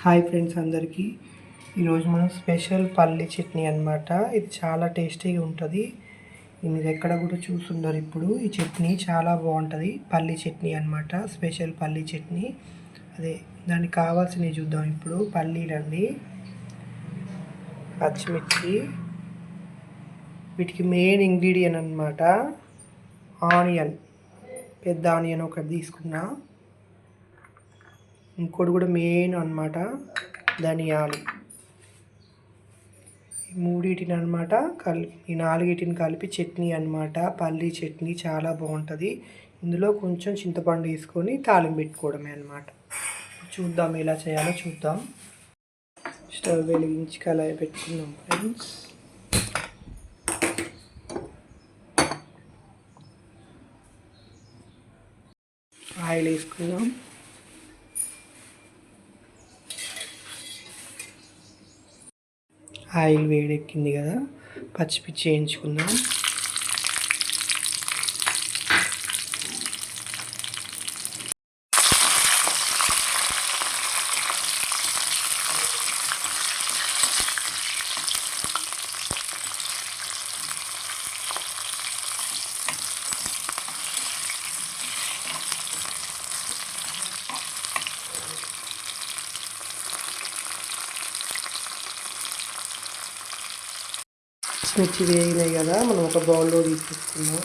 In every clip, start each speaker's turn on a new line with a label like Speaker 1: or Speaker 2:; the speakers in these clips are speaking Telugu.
Speaker 1: హాయ్ ఫ్రెండ్స్ అందరికీ. ఈరోజు మనం స్పెషల్ పల్లి చట్నీ అనమాట ఇది చాలా టేస్టీగా ఉంటుంది. మీరు ఎక్కడ కూడా చూస్తున్నారు ఇప్పుడు. ఈ చట్నీ చాలా బాగుంటుంది. పల్లి చట్నీ అనమాట స్పెషల్ పల్లి చట్నీ. అదే దానికి కావాల్సినవి చూద్దాం ఇప్పుడు. పల్లీలండి. పచ్చిమిర్చి. వీటికి మెయిన్ ఇంగ్రీడియంట్ అన్నమాట. ఆనియన్. పెద్ద ఆనియన్ ఒకటి తీసుకున్నా. ఇంకోటి కూడా మెయిన్ అన్నమాట ధనియాలు. ఈ మూడింటిని అనమాట కలిపి ఈ నాలుగిటిని కలిపి చట్నీ అనమాట పల్లీ చట్నీ చాలా బాగుంటుంది. ఇందులో కొంచెం చింతపండు వేసుకొని తాళం పెట్టుకోవడమే అనమాట చూద్దాం ఎలా చేయాలో చూద్దాం. స్టవ్ వెలిగించి కళాయి పెట్టుకున్నాం ఫ్రెండ్స్. ఆయిల్ వేసుకుందాం. ఆయిల్ వేడెక్కింది కదా పచ్చిపిచ్చి వేయించుకుందాం. మిర్చి వేగినాయి కదా మనం ఒక బౌల్లో తీసేసుకుందాం.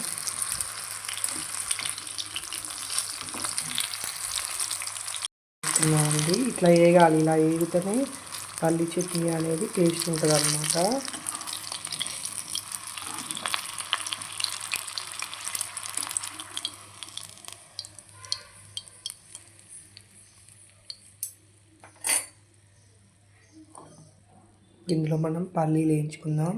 Speaker 1: అండి ఇట్లా వేగాలి ఇలా వేగితేనే పల్లి చట్నీ అనేది టేస్ట్ ఉంటుంది అనమాట ఇందులో మనం పల్లీలు వేయించుకుందాం.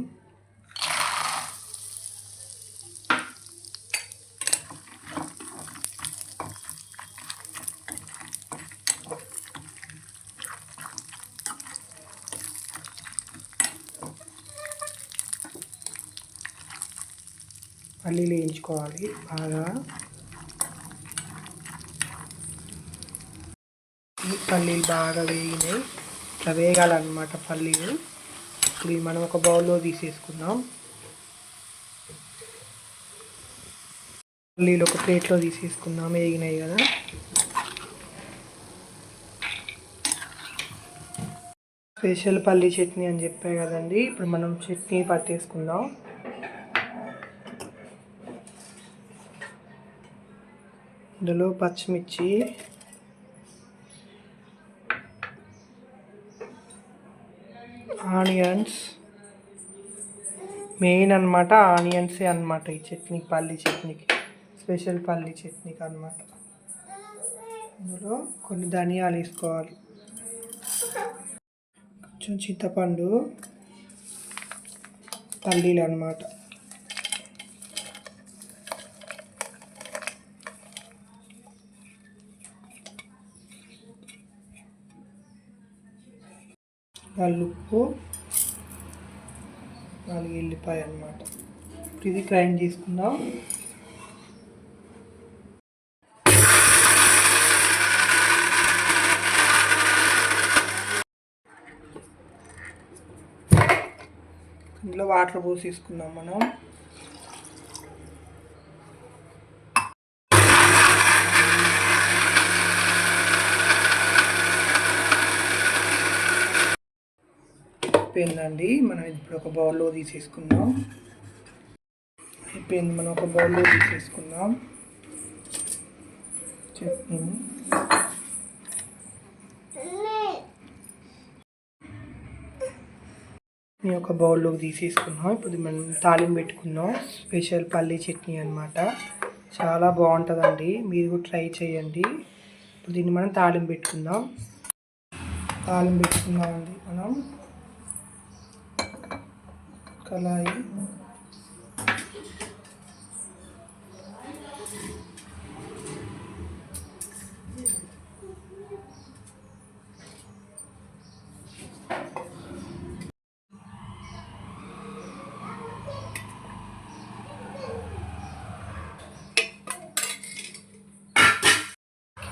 Speaker 1: పల్లీలు వేయించుకోవాలి బాగా. పల్లీలు బాగా వేగినాయి. ఇట్లా వేగాలన్నమాట పల్లీలు. ఇప్పుడు ఇవి మనం ఒక బౌల్లో తీసేసుకుందాం. పల్లీలు ఒక ప్లేట్లో తీసేసుకుందాం. వేగినాయి కదా. స్పెషల్ పల్లీ చట్నీ అని చెప్పా కదండి. ఇప్పుడు మనం చట్నీ పట్టేసుకుందాం. ఇందులో పచ్చిమిర్చి. ఆనియన్స్. మెయిన్ అనమాట ఆనియన్సే అనమాట ఈ చట్నీ పల్లి చట్నీకి. స్పెషల్ పల్లి చట్నీకి అనమాట ఇందులో కొన్ని ధనియాలు వేసుకోవాలి. కొంచెం చింతపండు పల్లీలు అనమాట నాలుగు నాలుగు ఎల్లిపాయ అనమాట ఇప్పుడు ఇది గ్రైండ్ చేసుకుందాం. ఇందులో వాటర్ పోసేసుకుందాం మనం. అయిపోయిందండి. మనం ఇప్పుడు ఒక బౌల్లో తీసేసుకుందాం. అయిపోయింది. మనం ఒక బౌల్లో తీసేసుకుందాం. చట్నీని నేను ఒక బౌల్లోకి తీసేసుకున్నాం. ఇప్పుడు మనం తాలింపు పెట్టుకుందాం. స్పెషల్ పల్లీ చట్నీ అనమాట చాలా బాగుంటుందండి. మీరు కూడా ట్రై చేయండి. ఇప్పుడు దీన్ని మనం తాలింపు పెట్టుకుందాం. తాలింపు పెట్టుకుందామండి మనం. కళాయి.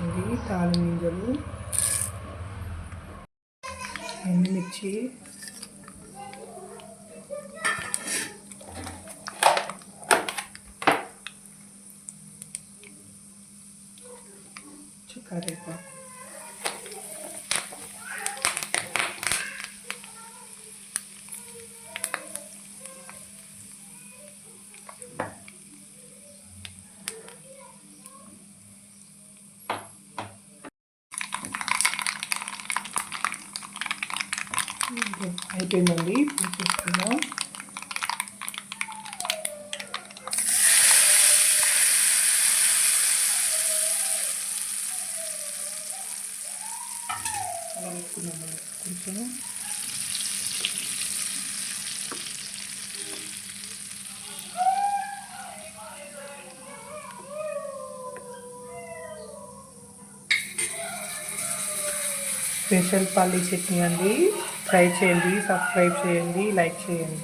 Speaker 1: ఇది తాళం గింజలు ఎండుమిర్చి. కరివేపాకు అయిపోయిందండి ఇప్పుడు చూసుకుందాం అలా వేసుకున్నాము కొంచెం. స్పెషల్ పల్లీ చట్నీ అండి. ట్రై చేయండి సబ్స్క్రైబ్ చేయండి లైక్ చేయండి.